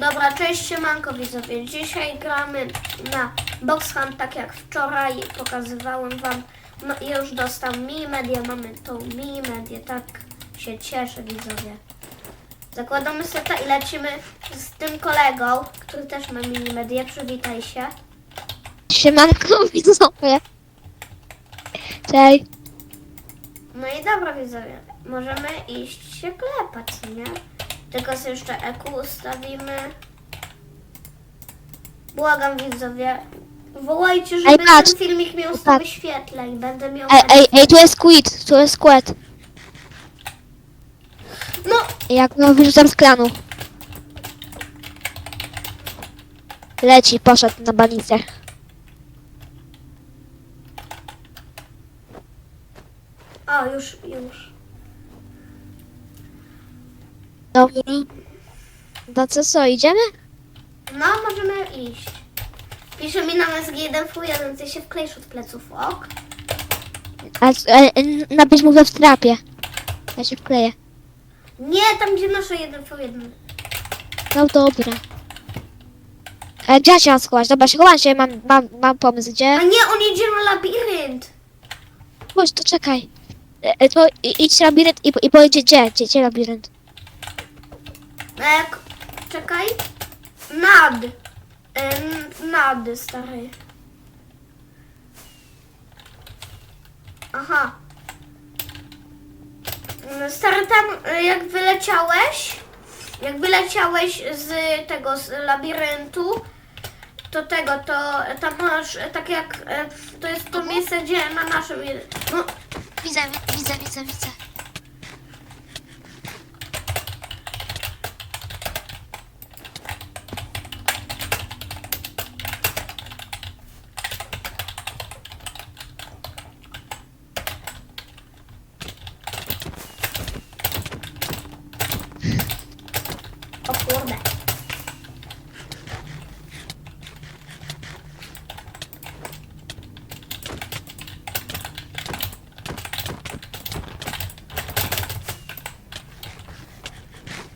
Dobra, cześć siemanko widzowie. Dzisiaj gramy na Box Hunt, tak jak wczoraj pokazywałem wam. No i już dostał mini medię, mamy tą mini medię, tak się cieszę widzowie. Zakładamy seta i lecimy z tym kolegą, który też ma mini medię. Przywitaj się. Siemanko widzowie. Cześć. No i dobra widzowie, możemy iść się klepać, nie? Tylko sobie jeszcze EQ ustawimy. Błagam widzowie, wołajcie, żeby Ej, patrz. ten filmik miał 100 Patrz. wyświetleń. Będę miał... Ej, ej, ej, tu jest quit, tu jest quet. No, Jak go wyrzucam z klanu. Leci, poszedł na banicę. o już, już. Dobra. No co, co, idziemy? No, możemy iść. Pisze mi na SG1F1, ty się wklejesz od pleców, ok? A, a, napisz mu we w trapie. Ja się wkleję. Nie, tam gdzie nasze 1v1. No dobra. E, gdzie ja się mam schować? Dobra, się chowam się, mam, mam, mam pomysł, A gdzie? nie, on idzie na labirynt. Chodź, to czekaj. E, e, to i- idź labirynt i, i powiedzcie gdzie, gdzie, gdzie labirynt. E, czekaj. Nad. E, nad, stary. Aha. Mm, Stary, tam e, jak wyleciałeś, jak wyleciałeś z tego, z labiryntu, to tego, to tam masz, e, tak jak, e, to jest to miejsce, gdzie na naszym, no, Widzę, widzę, widzę, widzę. O kurde.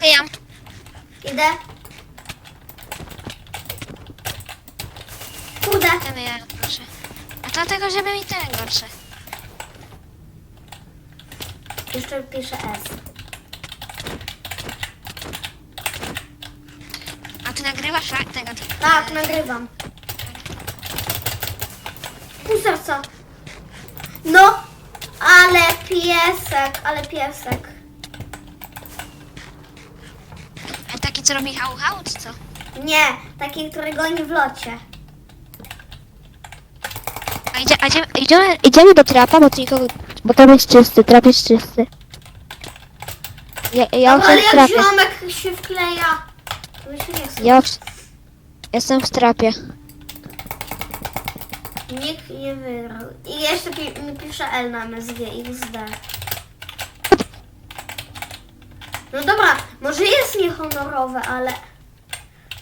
Ja. Idę. Kurde. Ja proszę. A to dlatego, żeby mi ten gorszy. Jeszcze piszę S. A ty nagrywasz tego? Tak, nagrywam. Pół serca. No, ale piesek, ale piesek. A taki, co robi hał hał, czy co? Nie, taki, który goni w locie. A, idzie, a idziemy, idziemy, idziemy do trapa, bo tu nikogo... Bo trap jest czysty, trap jest czysty. Ja, ja No, ale jak ziomek się wkleja, to mi się nie chce. Ja w- jestem w trapie. Nikt nie wygrał. I jeszcze pi mi pisze L na MSG XD. No dobra, może jest niehonorowe, ale...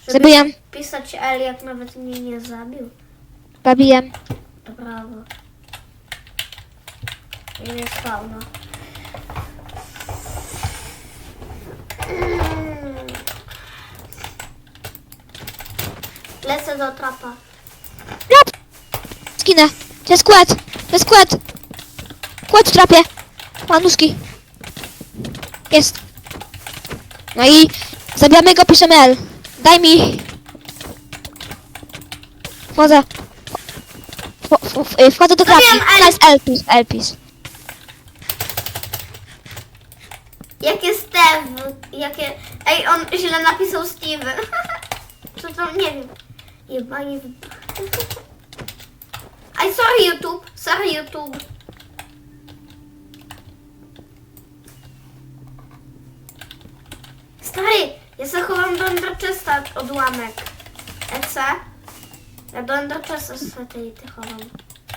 żeby Zabiłem, Pisać L jak nawet mnie nie zabił. zabiłem. To brawo. I nie spawno. Lecę do trapa. Trap! Skinę. To jest kład. To jest kład. Kład w trapie. Ma nóżki. Jest. No i zabijamy go, piszemy L. Daj mi. Wchodzę. Wch- wch- wch- Wchodzę do trapy. Zabiłam L. To jest L, pisz, L, pisz. Jakie Steve? Jakie... Ej, on źle napisał Steven. Co to? Nie wiem. Jebanie... Ej, sorry YouTube. Sorry YouTube. Stary, ja zachowam do Enderchesta odłamek. EC? Ja do Enderchesta sobie ty chowam.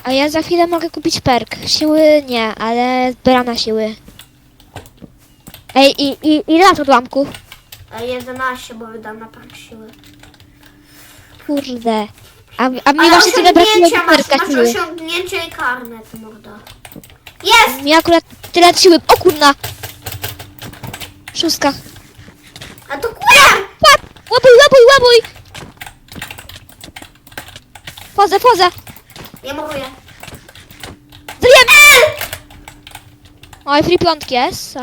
A ja za chwilę mogę kupić perk. Siły nie, ale brana siły. Ej, i, i ile masz odłamków? A 11, bo wydam na park siły. Kurde. A, a mi Ale właśnie tyle brakuje osiągnięcia masz, masz siły. i karnet, morda. Jest! Mi akurat tyle siły. O kurna! Szóstka. A to kurde! Łap! Łapuj, łapuj, Spróbuj! Wchodzę, wchodzę! Ja muruję. Zjem! Oj, free piątki jest.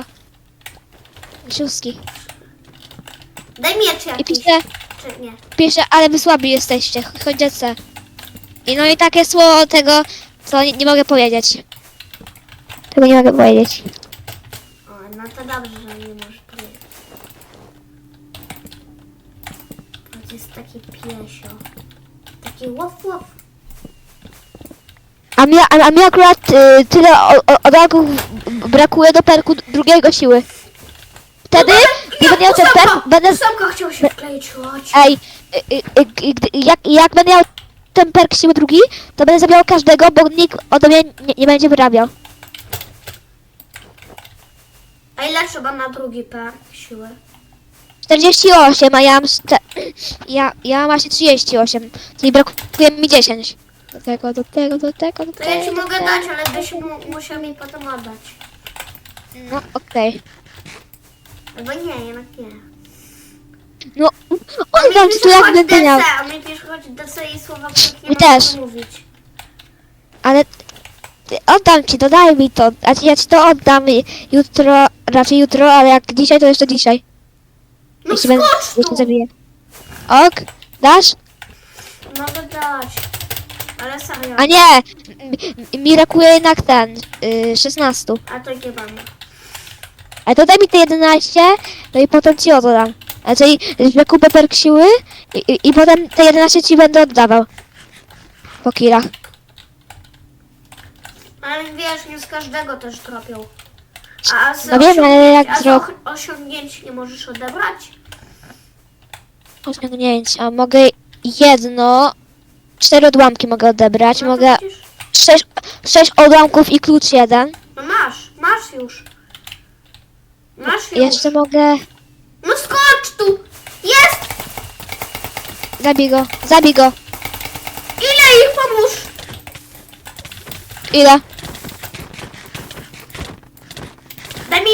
Szóstki. Daj miecz I jakiś. Czy nie? pisze, ale wy słabi jesteście, chodźcie se. I no i takie słowo tego, co nie, nie mogę powiedzieć. Tego nie mogę powiedzieć. O, no to dobrze, że nie możesz powiedzieć. To jest taki piesio. Taki łow łow. A mi, a, a mi akurat y, tyle o- brakuje do perku drugiego siły. Wtedy, gdy będę miał ten będę... Ósemka chciał się wkleić, chodź. Ej, y, y, y, gdy- jak, jak będę miał ten perk siły drugi, to będę zabijał każdego, bo nikt ode mnie nie, nie będzie wyrabiał. A ile trzeba na drugi per siły? 48, a ja mam... Ste... Ja, ja mam właśnie 38, czyli brakuje mi 10. Do tego, do tego, do tego, do To ja ci tego, mogę tego. dać, ale byś mu, musiał mi potem oddać. No, okej. Albo nie, jednak nie. No, oddam ci to jak będę miał. A mi pisze chodź DC i słowa, których nie Mi też. mówić. Ale ty- oddam ci to, daj mi to. A ci- ja ci to oddam i- jutro, raczej jutro, ale jak dzisiaj, to jeszcze dzisiaj. No jeśli będę, skocz jeśli tu! zabiję. Ok, dasz? Mogę dać. Ale serio. A nie, m- mi brakuje jednak ten, y, 16. A to nie mam. Ale to daj mi te 11, no i potem ci oddam. A czyli, że kupię perk siły i, i, i potem te 11 ci będę oddawał. Po kilach. Ale wiesz, nie z każdego też tropią. A z No wiem, ale jak a och- osiągnięć nie możesz odebrać? Osiągnięć, a mogę jedno, cztery odłamki mogę odebrać, No mogę sześć, sześć odłamków i klucz jeden. No masz, masz już. Masz już. Jeszcze mogę... No skocz tu! Jest! Zabij go, zabij go. Ile ich pomóż? Ile? Daj mi!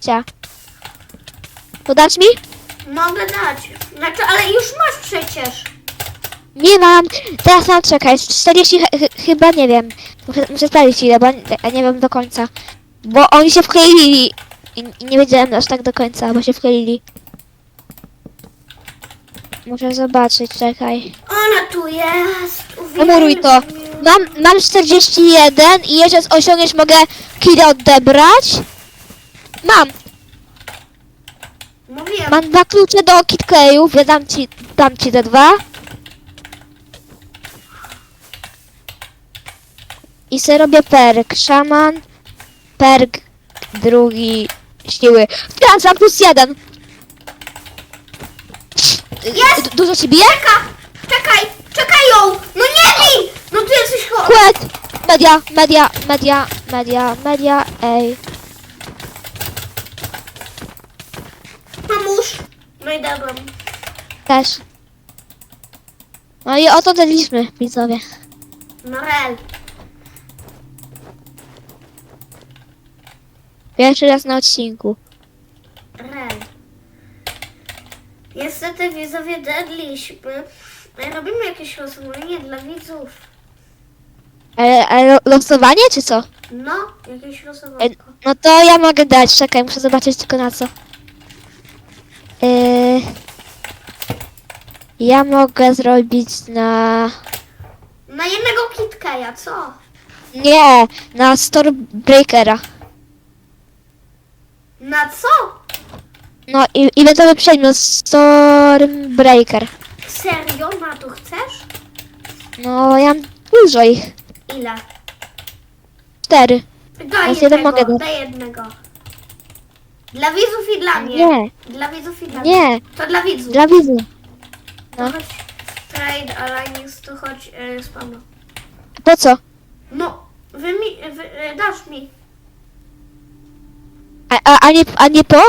Cia. To dasz mi? Mogę dać. Znaczy, ale już masz przecież. Nie mam. Teraz mam czekać. 40 ch- ch- chyba nie wiem. Muszę, muszę sprawdzić ile, bo ja nie wiem do końca. Bo oni się wkleili. I, i nie wiedziałem aż tak do końca, bo się wkleili. Muszę zobaczyć, czekaj. Ona tu jest. Zamuruj to. Mam, mam 41 i jeszcze z osiągnięć mogę kile odebrać. Mam. Mówiłem. Mam dwa klucze do kitclayów, ja dam ci, dam ci te dwa. I sobie robię perk. Szaman, perk drugi siły. Teraz mam plus jeden. Jest! Du- Dużo ci bije? Czeka! Czekaj! Czekaj ją! No nie bij! No ty jesteś cho... Kłet! Media, media, media, media, media, ej. Pomóż! No i dobra. Też. No i o to daliśmy, widzowie. No rel. Pierwszy raz na odcinku. Rel. Niestety widzowie dedliśmy. Robimy jakieś losowanie dla widzów. Ale, ale losowanie czy co? No, jakieś E, losowanie. No to ja mogę dać, czekaj, muszę zobaczyć tylko na co. ja mogę zrobić na... Na jednego kitkeja, co? Nie, na Stormbreakera. Na co? No i, i będę przedmiot Stormbreaker. Serio? Na to chcesz? No, ja mam dużo ich. Ile? Cztery. Daj Teraz jeden jednego, mogę dać. daj jednego. Dla widzów i dla mnie. Nie, Dla widzów i dla mnie. nie, To dla widzów. dla widzu. No. chodź trade alliance, to chodź yy, spamo. Po co? No, wy mi, wy, y, dasz mi. A, a, a, nie, a nie po?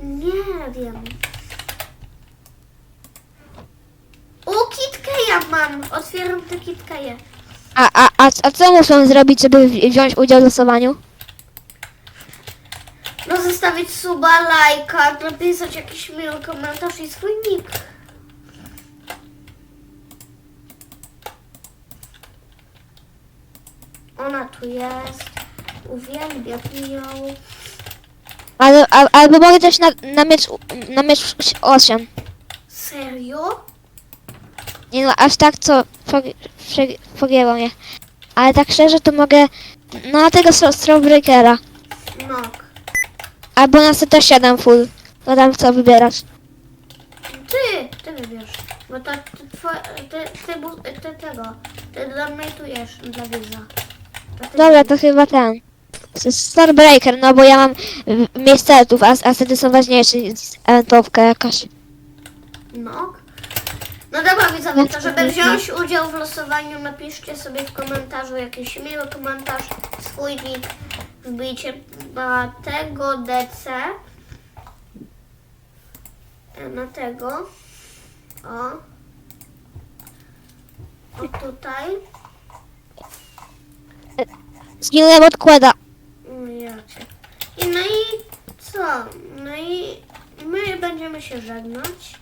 Nie wiem. O, KitKat ja mam. Otwieram tę kitkaję. A, a, a, a co muszą zrobić, żeby wzi- wziąć udział w losowaniu? No zostawić suba, lajka, napisać jakiś miły komentarz i swój nick. Ona tu jest. Uwielbiam ją. Ale, a, albo mogę też na, na miecz, na miecz 8. Serio? Nie no, aż tak co pogięło mnie. Ale tak szczerze to mogę no, na tego Strawbreakera. No. Albo na Seta 7 full. No tam co wybierasz. Ty, ty wybierz. Bo to ty, twoje, ty, ty, bu- ty tego. Ty donatujesz dla widza. Dobra, to chyba ten. Starbreaker, no bo ja mam y, miejscetów, a, a Sety są ważniejsze niż eventowka jakaś. No. No dobra widzowie, to żeby wziąć udział w losowaniu, napiszcie sobie w komentarzu jakiś miły komentarz, swój nick, wbijcie na tego DC, e, na tego, o, o tutaj, Zginąłem od kłada. No ja cię. I no i co? No i my będziemy się żegnać.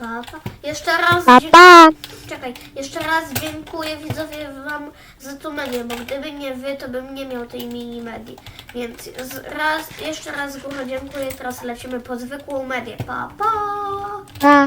Papa. Jeszcze raz. Pa, pa! Czekaj, jeszcze raz dziękuję widzowie wam za tą medię, bo gdyby nie wy, to bym nie miał tej mini medii. Więc z, raz, jeszcze raz góra dziękuję, teraz lecimy po zwykłą medię. Pa, pa! pa.